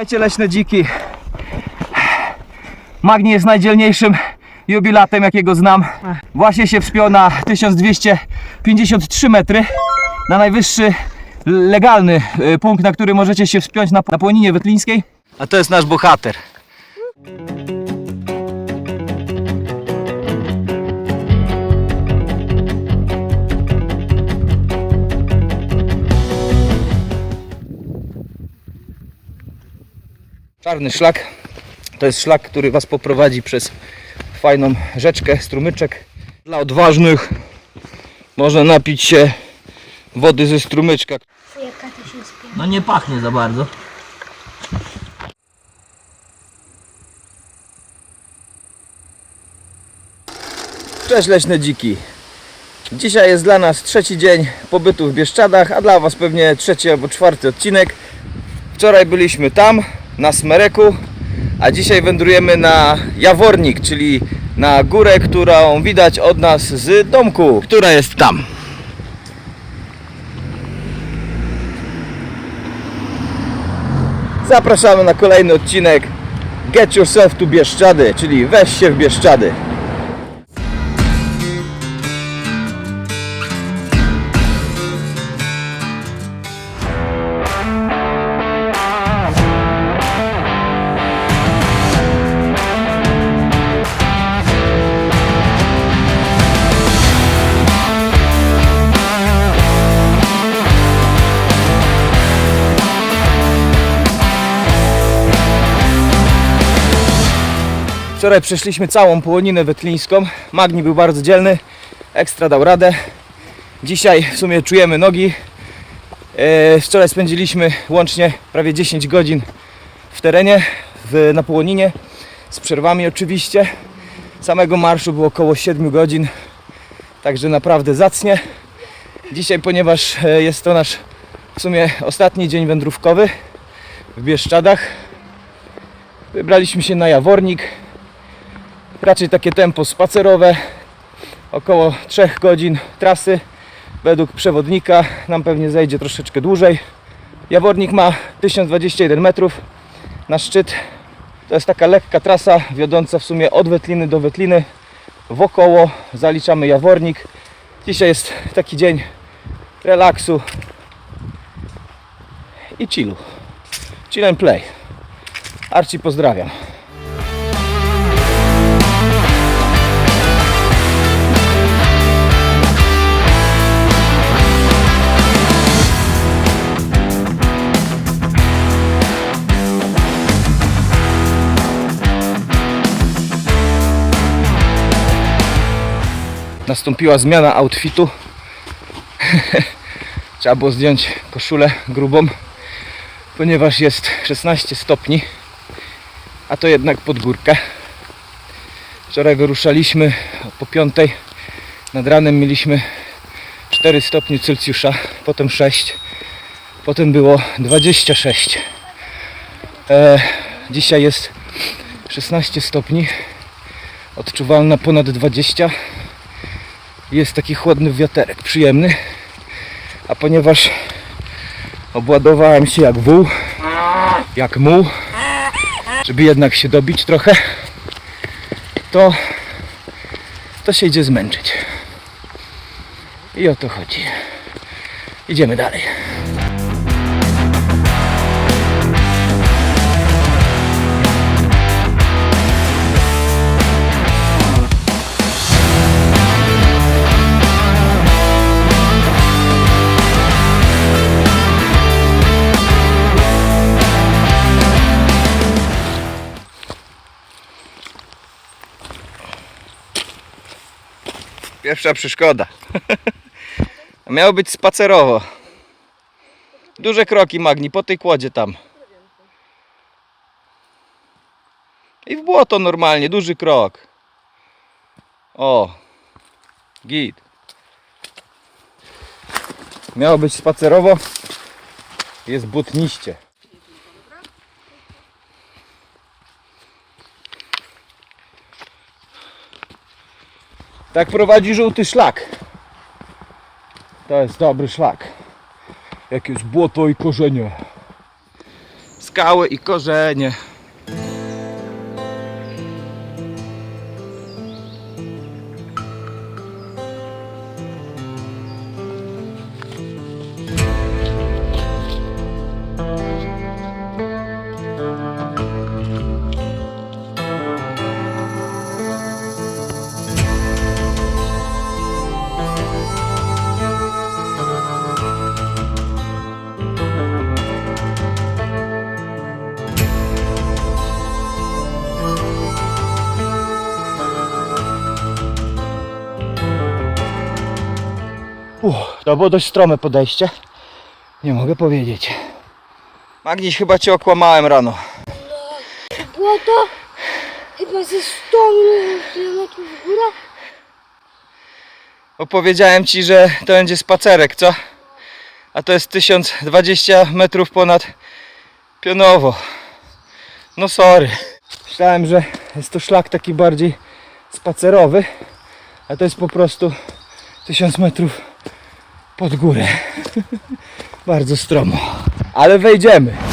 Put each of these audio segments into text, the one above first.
Słuchajcie, leśne dziki. Magni jest najdzielniejszym jubilatem, jakiego znam. Właśnie się wspiął na 1253 metry. Na najwyższy legalny y, punkt, na który możecie się wspiąć na, na Płoninie Wetlińskiej. A to jest nasz bohater. Czarny szlak to jest szlak, który Was poprowadzi przez fajną rzeczkę, strumyczek. Dla odważnych można napić się wody ze strumyczka. No nie pachnie za bardzo. Cześć leśne dziki. Dzisiaj jest dla nas trzeci dzień pobytu w Bieszczadach, a dla Was pewnie trzeci albo czwarty odcinek. Wczoraj byliśmy tam, na Smereku, a dzisiaj wędrujemy na Jawornik, czyli na górę, którą widać od nas z domku, która jest tam. Zapraszamy na kolejny odcinek Get Yourself to Bieszczady, czyli weź się w Bieszczady. Wczoraj przeszliśmy całą połoninę wetlińską. Magni był bardzo dzielny, ekstra dał radę. Dzisiaj w sumie czujemy nogi. E, Wczoraj spędziliśmy łącznie prawie 10 godzin w terenie, w, na połoninie, z przerwami oczywiście. Samego marszu było około 7 godzin, także naprawdę zacnie. Dzisiaj, ponieważ e, jest to nasz w sumie ostatni dzień wędrówkowy w Bieszczadach, wybraliśmy się na Jawornik, raczej takie tempo spacerowe, około 3 godzin trasy. Według przewodnika nam pewnie zejdzie troszeczkę dłużej. Jawornik ma 1021 metrów na szczyt. To jest taka lekka trasa wiodąca w sumie od Wetliny do Wetliny. Wokoło zaliczamy Jawornik. Dzisiaj jest taki dzień relaksu i chillu. Chill and play. Arci pozdrawiam. Nastąpiła zmiana outfitu. Trzeba było zdjąć koszulę grubą, ponieważ jest 16 stopni, a to jednak pod górkę. Wczoraj wyruszaliśmy po 5. Nad ranem mieliśmy 4 stopnie Celsjusza, potem 6, potem było 26. E, dzisiaj jest 16 stopni, odczuwalna ponad 20 jest taki chłodny wiaterek, przyjemny. A ponieważ obładowałem się jak wół, jak muł, żeby jednak się dobić trochę, to, to się idzie zmęczyć. I o to chodzi. Idziemy dalej. Pierwsza przeszkoda. Miało być spacerowo. Duże kroki Magni, po tej kłodzie tam. I w błoto normalnie, duży krok. O, git. Miało być spacerowo. Jest butniście. Tak prowadzi żółty szlak. To jest dobry szlak. Jakieś błoto i korzenie. skały i korzenie. To było dość strome podejście. Nie mogę powiedzieć. Magniś, chyba cię okłamałem rano. Było to chyba ze 100 km w górę. Opowiedziałem ci, że to będzie spacerek, co? A to jest 1020 metrów ponad pionowo. No sorry. Myślałem, że jest to szlak taki bardziej spacerowy, a to jest po prostu 1000 metrów pod górę. Bardzo stromo. Ale wejdziemy.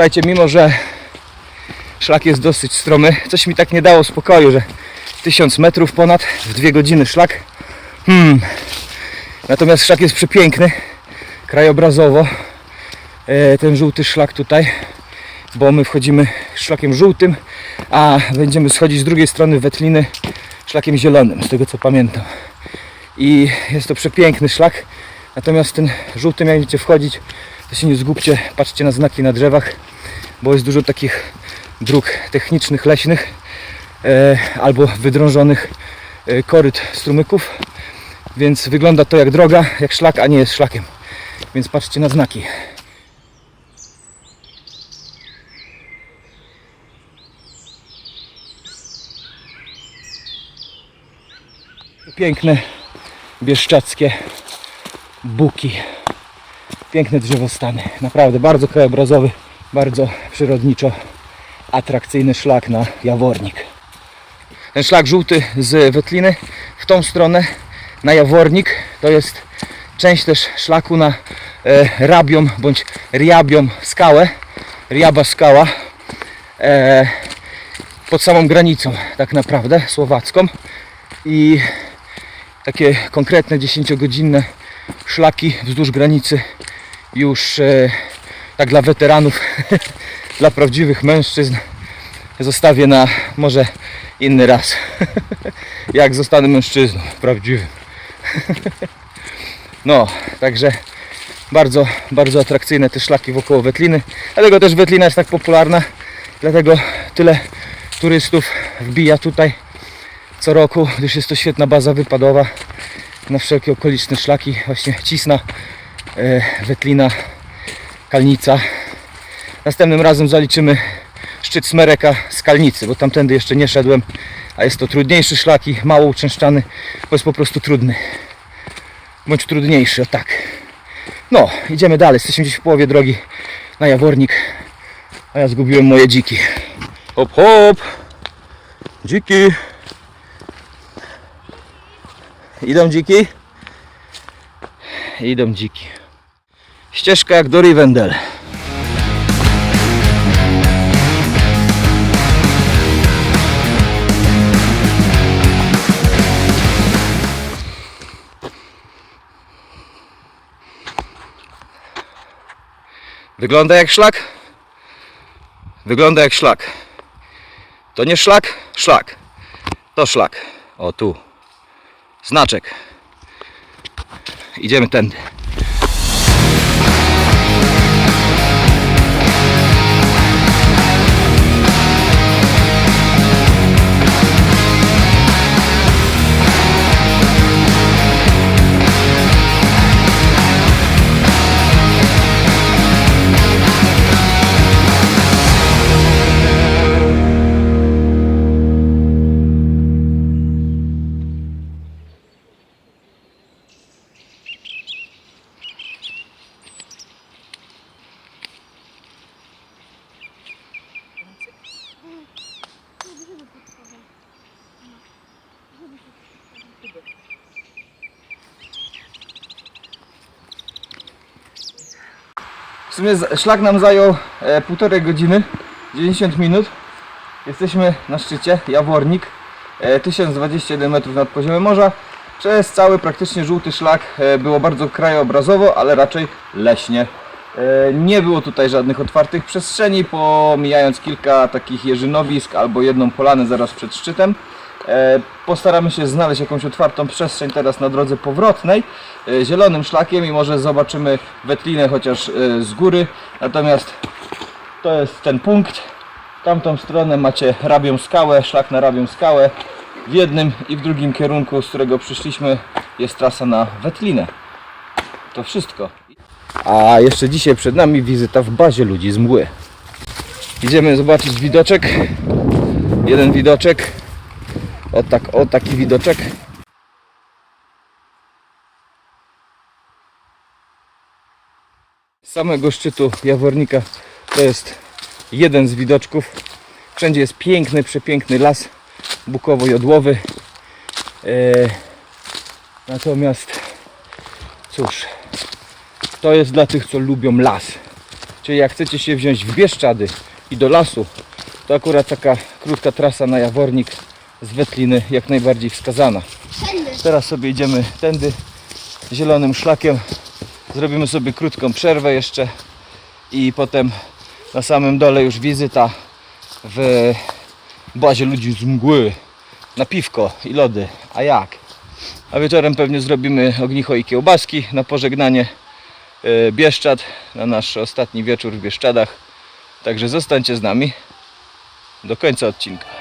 Słuchajcie, mimo że szlak jest dosyć stromy, coś mi tak nie dało spokoju, że 1000 metrów ponad w dwie godziny szlak. Hmm. Natomiast szlak jest przepiękny, krajobrazowo. E, ten żółty szlak tutaj, bo my wchodzimy szlakiem żółtym, a będziemy schodzić z drugiej strony Wetliny szlakiem zielonym, z tego co pamiętam. I jest to przepiękny szlak, natomiast ten jak będziecie wchodzić, to się nie zgubcie, patrzcie na znaki na drzewach, bo jest dużo takich dróg technicznych, leśnych e, albo wydrążonych e, koryt strumyków, więc wygląda to jak droga, jak szlak, a nie jest szlakiem. Więc patrzcie na znaki. Piękne, bieszczackie buki piękne drzewostany. Naprawdę bardzo krajobrazowy, bardzo przyrodniczo atrakcyjny szlak na Jawornik. Ten szlak żółty z Wetliny w tą stronę na Jawornik to jest część też szlaku na e, Rabią bądź Riabią skałę. Riaba skała e, pod samą granicą tak naprawdę słowacką i takie konkretne 10-godzinne szlaki wzdłuż granicy już e, tak dla weteranów, dla prawdziwych mężczyzn zostawię na może inny raz. Jak zostanę mężczyzną prawdziwym. No, także bardzo, bardzo atrakcyjne te szlaki wokoło Wetliny. Dlatego też Wetlina jest tak popularna. Dlatego tyle turystów wbija tutaj co roku, gdyż jest to świetna baza wypadowa na wszelkie okoliczne szlaki. Właśnie Cisna, Wetlina, Kalnica. Następnym razem zaliczymy szczyt Smereka z Kalnicy, bo tamtędy jeszcze nie szedłem, a jest to trudniejszy szlak i mało uczęszczany, bo jest po prostu trudny. Bądź trudniejszy, o tak. No, idziemy dalej. Jesteśmy gdzieś w połowie drogi na Jawornik, a ja zgubiłem moje dziki. Hop, hop! Dziki! Idą dziki? Idą dziki. Ścieżka jak do Rivendell. Wygląda jak szlak? Wygląda jak szlak. To nie szlak? Szlak. To szlak. O tu. Znaczek. Idziemy tędy. Sumie szlak nam zajął e, półtorej godziny, 90 minut. Jesteśmy na szczycie, Jawornik, e, 1021 metrów nad poziomem morza. Przez cały praktycznie żółty szlak e, było bardzo krajobrazowo, ale raczej leśnie. E, Nie było tutaj żadnych otwartych przestrzeni, pomijając kilka takich jeżynowisk albo jedną polanę zaraz przed szczytem. E, Postaramy się znaleźć jakąś otwartą przestrzeń teraz na drodze powrotnej e, zielonym szlakiem i może zobaczymy wetlinę chociaż e, z góry. Natomiast to jest ten punkt. Tamtą stronę macie Rabią Skałę, szlak na Rabią Skałę. W jednym i w drugim kierunku, z którego przyszliśmy, jest trasa na Wetlinę. To wszystko. A jeszcze dzisiaj przed nami wizyta w bazie ludzi z mgły. Idziemy zobaczyć widoczek. Jeden widoczek. O, tak, o taki widoczek. Z samego szczytu Jawornika to jest jeden z widoczków. Wszędzie jest piękny, przepiękny las bukowo-jodłowy. E, natomiast cóż, to jest dla tych, co lubią las. Czyli jak chcecie się wziąć w Bieszczady i do lasu, to akurat taka krótka trasa na Jawornik z Wetliny jak najbardziej wskazana. Teraz sobie idziemy tędy zielonym szlakiem. Zrobimy sobie krótką przerwę jeszcze i potem na samym dole już wizyta w bazie ludzi z mgły na piwko i lody. A jak? A wieczorem pewnie zrobimy ognicho i kiełbaski na pożegnanie e, Bieszczad, na nasz ostatni wieczór w Bieszczadach. Także zostańcie z nami do końca odcinka.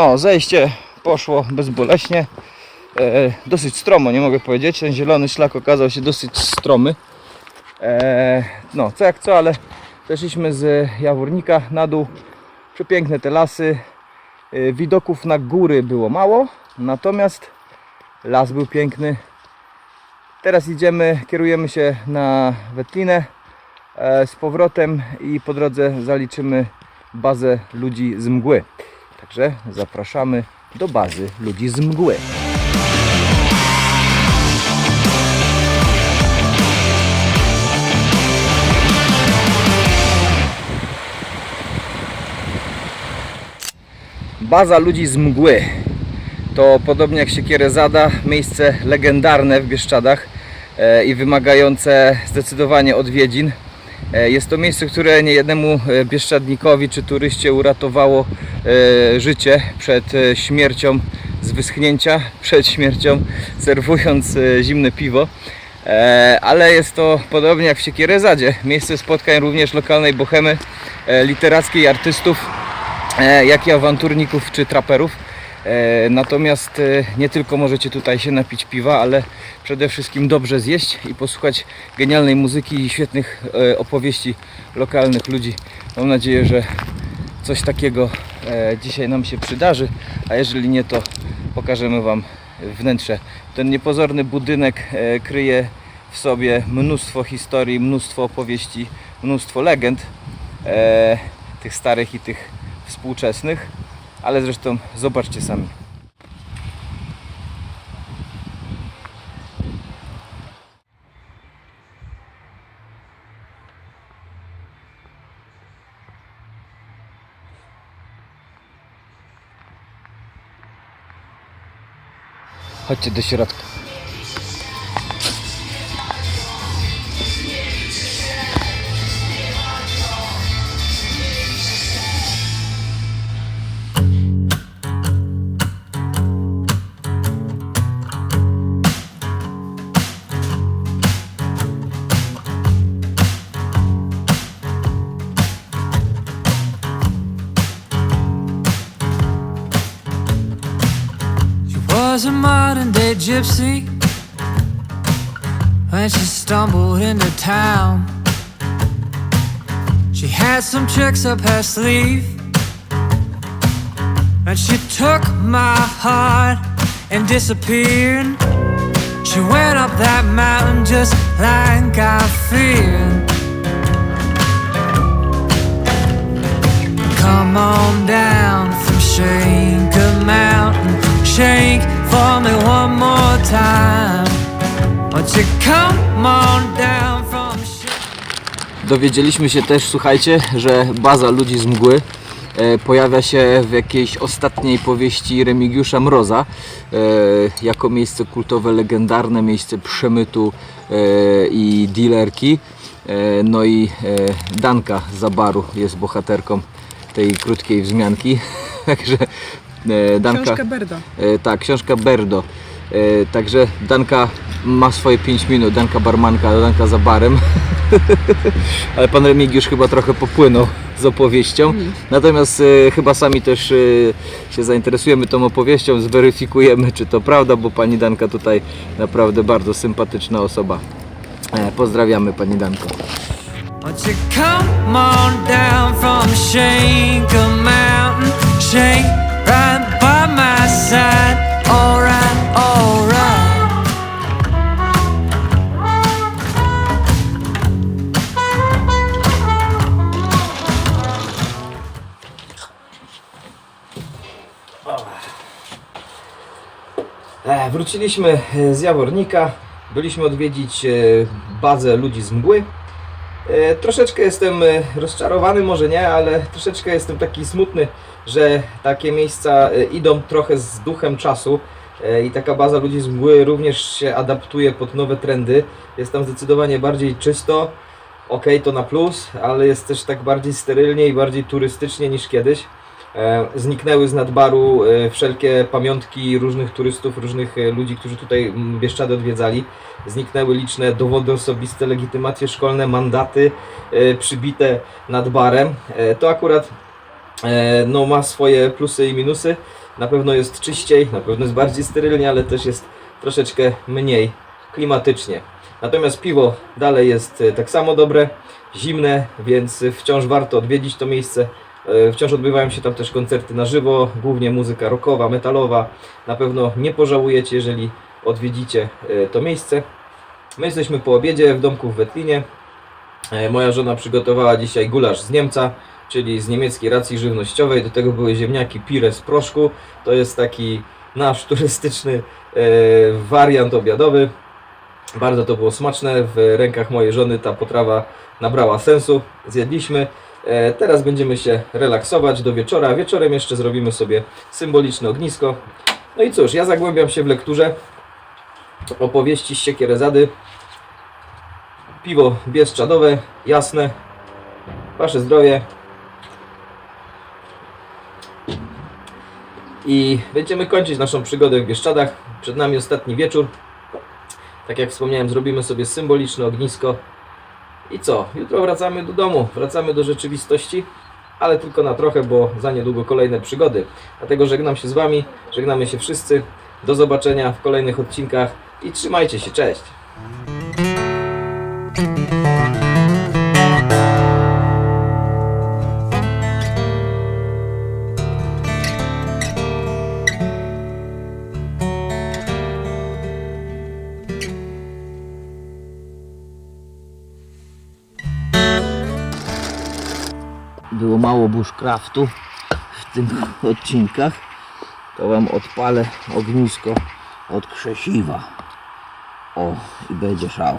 No, zejście poszło bezboleśnie. E, dosyć stromo, nie mogę powiedzieć. Ten zielony szlak okazał się dosyć stromy. E, no, co jak co, ale zeszliśmy z Jawornika na dół. Przepiękne te lasy. E, widoków na góry było mało, natomiast las był piękny. Teraz idziemy, kierujemy się na Wetlinę e, z powrotem i po drodze zaliczymy bazę ludzi z mgły. Także zapraszamy do bazy ludzi z mgły. Baza ludzi z mgły to podobnie jak Siekierezada, miejsce legendarne w Bieszczadach e, i wymagające zdecydowanie odwiedzin. E, Jest to miejsce, które niejednemu e, bieszczadnikowi czy turyście uratowało e, życie przed śmiercią z wyschnięcia, przed śmiercią serwując zimne piwo. Ale jest to podobnie jak w Siekierezadzie, miejsce spotkań również lokalnej bohemy literackiej, artystów, jak i awanturników czy traperów. E, Natomiast e, nie tylko możecie tutaj się napić piwa, ale przede wszystkim dobrze zjeść i posłuchać genialnej muzyki i świetnych e, opowieści lokalnych ludzi. Mam nadzieję, że coś takiego dzisiaj nam się przydarzy, a jeżeli nie, to pokażemy Wam wnętrze. Ten niepozorny budynek kryje w sobie mnóstwo historii, mnóstwo opowieści, mnóstwo legend, tych starych i tych współczesnych, ale zresztą zobaczcie sami. Chodźcie do środka. Tricks up her sleeve, and she took my heart and disappeared. She went up that mountain just like I feared. Come on down from Shaker Mountain. Shake for me one more time. Won't you come on down? Dowiedzieliśmy się też, słuchajcie, że baza ludzi z mgły e, pojawia się w jakiejś ostatniej powieści Remigiusza Mroza e, jako miejsce kultowe, legendarne miejsce przemytu e, i dealerki. No i Danka Zabaru jest bohaterką tej krótkiej wzmianki. Także Danka. Książka Berda. E, tak, książka Berdo. Także Danka ma swoje 5 minut, Danka barmanka, Danka za barem. Ale pan Remigiusz chyba trochę popłynął z opowieścią. Natomiast e, chyba sami też e, się zainteresujemy tą opowieścią, zweryfikujemy czy to prawda, bo pani Danka tutaj naprawdę bardzo sympatyczna osoba. E, pozdrawiamy pani Danko. Won't you come on down from Mountain? Shake right by my side. Alright. Wróciliśmy e, z Jawornika. Byliśmy odwiedzić e, bazę ludzi z mgły. E, Troszeczkę jestem rozczarowany, może nie, ale troszeczkę jestem taki smutny, że takie miejsca idą trochę z duchem czasu i taka baza ludzi z mgły również się adaptuje pod nowe trendy. Jest tam zdecydowanie bardziej czysto. Ok, to na plus, ale jest też tak bardziej sterylnie i bardziej turystycznie niż kiedyś. E, Zniknęły z nadbaru e, wszelkie pamiątki różnych turystów, różnych e, ludzi, którzy tutaj mm, Bieszczady odwiedzali. Zniknęły liczne dowody osobiste, legitymacje szkolne, mandaty przybite nad barem. To akurat no, ma swoje plusy i minusy. Na pewno jest czyściej, na pewno jest bardziej sterylnie, ale też jest troszeczkę mniej klimatycznie. Natomiast piwo dalej jest tak samo dobre, zimne, więc wciąż warto odwiedzić to miejsce. E, Wciąż odbywają się tam też koncerty na żywo, głównie muzyka rockowa, metalowa. Na pewno nie pożałujecie, jeżeli odwiedzicie e, to miejsce. My jesteśmy po obiedzie w domku w Wetlinie. E, Moja żona przygotowała dzisiaj gulasz z Niemca, czyli z niemieckiej racji żywnościowej. Do tego były ziemniaki pire z proszku. To jest taki nasz turystyczny wariant obiadowy. Bardzo to było smaczne. W rękach mojej żony ta potrawa nabrała sensu. Zjedliśmy. E, Teraz będziemy się relaksować do wieczora. Wieczorem jeszcze zrobimy sobie symboliczne ognisko. No i cóż, ja zagłębiam się w lekturze opowieści z Siekierezady. Piwo bieszczadowe, jasne. Wasze zdrowie. I będziemy kończyć naszą przygodę w Bieszczadach. Przed nami ostatni wieczór. Tak jak wspomniałem, zrobimy sobie symboliczne ognisko. I co? Jutro wracamy do domu, wracamy do rzeczywistości, ale tylko na trochę, bo za niedługo kolejne przygody. Dlatego żegnam się z Wami, żegnamy się wszyscy. Do zobaczenia w kolejnych odcinkach i trzymajcie się, cześć! Bushcraftu w tych odcinkach, to Wam odpalę ognisko od krzesiwa. O, i będzie szał.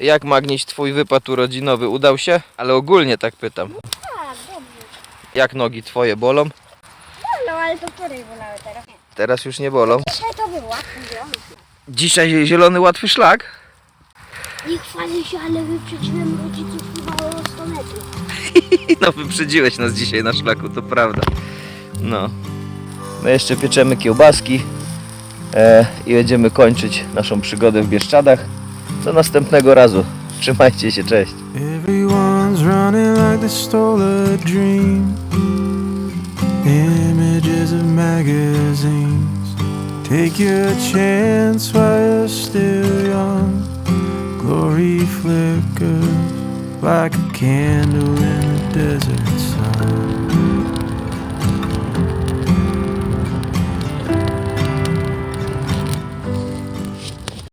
Jak Magniś twój wypad urodzinowy udał się? Ale ogólnie tak pytam. Tak, dobrze. Jak nogi twoje bolą? No, ale to wczoraj bolały teraz. Teraz już nie bolą. Dzisiaj to było łatwo, zielony. Dzisiaj zielony łatwy szlak? Nie chwalę się, ale wyprzedziłem rodziców chyba o 100 metrów. No wyprzedziłeś nas dzisiaj na szlaku, to prawda. No. My jeszcze pieczemy kiełbaski e, i będziemy kończyć naszą przygodę w Bieszczadach. Do następnego razu. Trzymajcie się, cześć. Everyone's running like they stole a dream. Images of magazines. Take your chance while you're still young. Glory flickers like a candle in the desert.